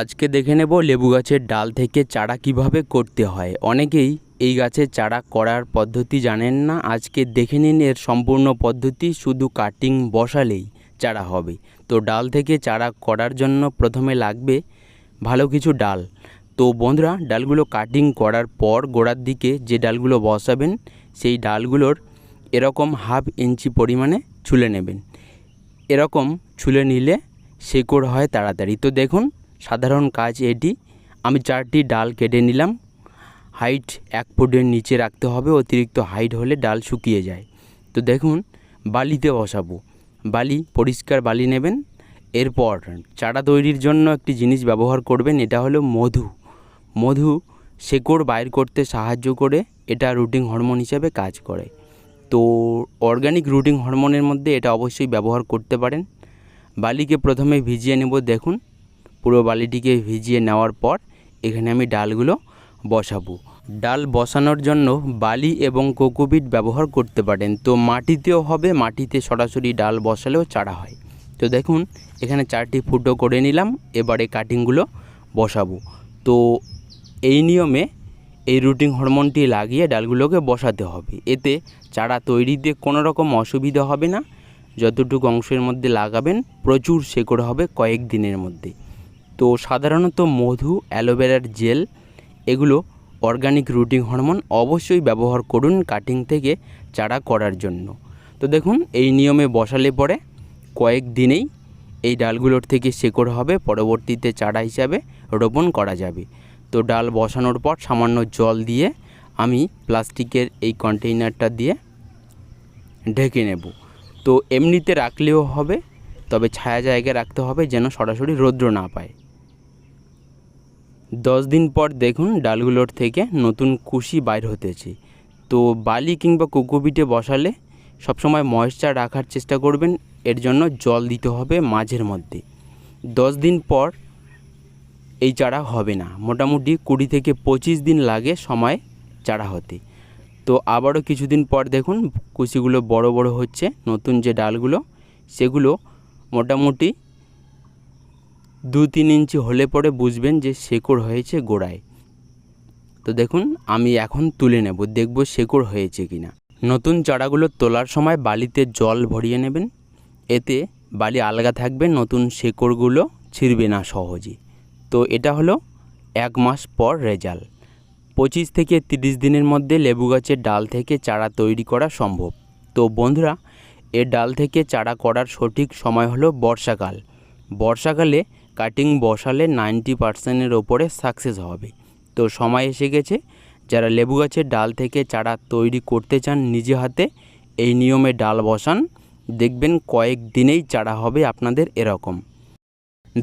আজকে দেখে নেব লেবু গাছের ডাল থেকে চারা কীভাবে করতে হয়। অনেকেই এই গাছের চারা করার পদ্ধতি জানেন না। আজকে দেখে নিন এর সম্পূর্ণ পদ্ধতি। শুধু কাটিং বসালেই চারা হবে। তো ডাল থেকে চারা করার জন্য প্রথমে লাগবে ভালো কিছু ডাল। তো বন্ধুরা, ডালগুলো কাটিং করার পর গোড়ার দিকে যে ডালগুলো বসাবেন, সেই ডালগুলোর এরকম হাফ ইঞ্চি পরিমাণে ছুলে নেবেন। এরকম ছুলে নিলে শেকড় হয় তাড়াতাড়ি। তো দেখুন সাধারণ কাজ এটি। আমি চারটি ডাল কেটে নিলাম। হাইট এক ফুটের নিচে রাখতে হবে, অতিরিক্ত হাইট হলে ডাল শুকিয়ে যায়। তো দেখুন, বালিতে বসাবো। বালি, পরিষ্কার বালি নেবেন। এরপর চারা তৈরির জন্য একটি জিনিস ব্যবহার করবেন, এটা হলো মধু। মধু শেকড় বাইর করতে সাহায্য করে, এটা রুটিং হরমোন হিসেবে কাজ করে। তো অর্গানিক রুটিং হরমোনের মধ্যে এটা অবশ্যই ব্যবহার করতে পারেন। বালিকে প্রথমে ভিজিয়ে নেব, দেখুন। পুরো বালিটিকে ভিজিয়ে নেওয়ার পর এখানে আমি ডালগুলো বসাবো। ডাল বসানোর জন্য বালি এবং কোকোপিট ব্যবহার করতে পারেন। তো মাটিতেও হবে, মাটিতে সরাসরি ডাল বসালেও চারা হয়। তো দেখুন, এখানে চারটি ফুটো করে নিলাম, এবারে কাটিংগুলো বসাবো। তো এই নিয়মে এই রুটিং হরমোনটি লাগিয়ে ডালগুলোকে বসাতে হবে। এতে চারা তৈরিতে কোনো রকম অসুবিধা হবে না। যতটুকু অংশের মধ্যে লাগাবেন, প্রচুর শেকড় হবে কয়েক দিনের মধ্যে। তো সাধারণত মধু, অ্যালোভেরার জেল, এগুলো অর্গানিক রুটিং হরমোন অবশ্যই ব্যবহার করুন কাটিং থেকে চারা করার জন্য। তো দেখুন, এই নিয়মে বসালে পরে কয়েক দিনেই এই ডালগুলোর থেকে শেকড় হবে, পরবর্তীতে চারা হিসাবে রোপণ করা যাবে। তো ডাল বসানোর পর সামান্য জল দিয়ে আমি প্লাস্টিকের এই কন্টেইনারটা দিয়ে ঢেকে নেব। তো এমনিতে রাখলেও হবে, তবে ছায়া জায়গায় রাখতে হবে যেন সরাসরি রৌদ্র না পায়। দশ দিন পর দেখুন ডালগুলোর থেকে নতুন কুশি বাইর হতেছে। তো বালি কিংবা কোকোপিটে বসালে সবসময় ময়েশ্চার রাখার চেষ্টা করবেন, এর জন্য জল দিতে হবে মাঝের মধ্যে। দশ দিন পর এই চারা হবে না, মোটামুটি কুড়ি থেকে পঁচিশ দিন লাগে সময় চারা হতে। তো আবারও কিছুদিন পর দেখুন কুশিগুলো বড় বড় হচ্ছে, নতুন যে ডালগুলো, সেগুলো মোটামুটি দু তিন ইঞ্চি হলে পরে বুঝবেন যে শেকড় হয়েছে গোড়ায়। তো দেখুন, আমি এখন তুলে নেব, দেখব শেকড় হয়েছে কি না নতুন চারাগুলো তোলার সময় বালিতে জল ভরিয়ে নেবেন। এতে বালি আলগা থাকবে, নতুন শেকড়গুলো ছিঁড়বে না সহজে। তো এটা হলো এক মাস পর রেজাল্ট। পঁচিশ থেকে তিরিশ দিনের মধ্যে লেবু গাছের ডাল থেকে চারা তৈরি করা সম্ভব। তো বন্ধুরা এর ডাল থেকে চারা করার সঠিক সময় হলো বর্ষাকাল। বর্ষাকালে কাটিং বসালে নাইনটি পার্সেন্টের ওপরে সাকসেস হবে। তো সময় এসে গেছে, যারা লেবু গাছের ডাল থেকে চারা তৈরি করতে চান নিজে হাতে, এই নিয়মে ডাল বসান। দেখবেন কয়েক দিনেই চারা হবে আপনাদের এরকম।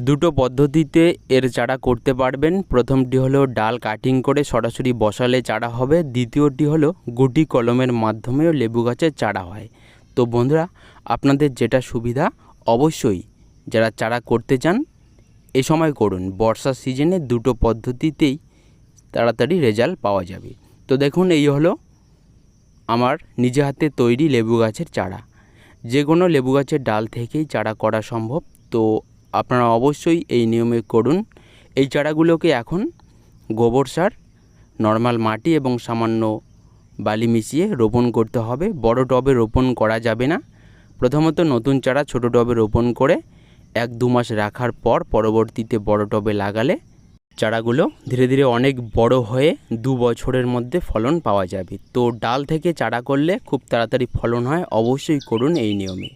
দুটো পদ্ধতিতে এর চারা করতে পারবেন। প্রথমটি হলো ডাল কাটিং করে সরাসরি বসালে চারা হবে। দ্বিতীয়টি হলো গুটি কলমের মাধ্যমেও লেবু গাছের চারা হয়। তো বন্ধুরা, আপনাদের যেটা সুবিধা অবশ্যই, যারা চারা করতে চান এ সময় করুন। বর্ষার সিজনে দুটো পদ্ধতিতেই তাড়াতাড়ি রেজাল্ট পাওয়া যাবে। তো দেখুন, এই হলো আমার নিজে হাতে তৈরি লেবু গাছের চারা। যে কোনো লেবু গাছের ডাল থেকেই চারা করা সম্ভব। তো আপনারা অবশ্যই এই নিয়মে করুন। এই চারাগুলোকে এখন গোবর সার, নর্মাল মাটি এবং সামান্য বালি মিশিয়ে রোপণ করতে হবে। বড় টবে রোপণ করা যাবে না। প্রথমত নতুন চারা ছোট টবে রোপণ করে এক দু মাস রাখার পর পরবর্তীতে বড় টবে লাগালে চারাগুলো ধীরে ধীরে অনেক বড় হয়ে দু বছরের মধ্যে ফলন পাওয়া যাবে। তো ডাল থেকে চারা করলে খুব তাড়াতাড়ি ফলন হয়, অবশ্যই করুন এই নিয়মে।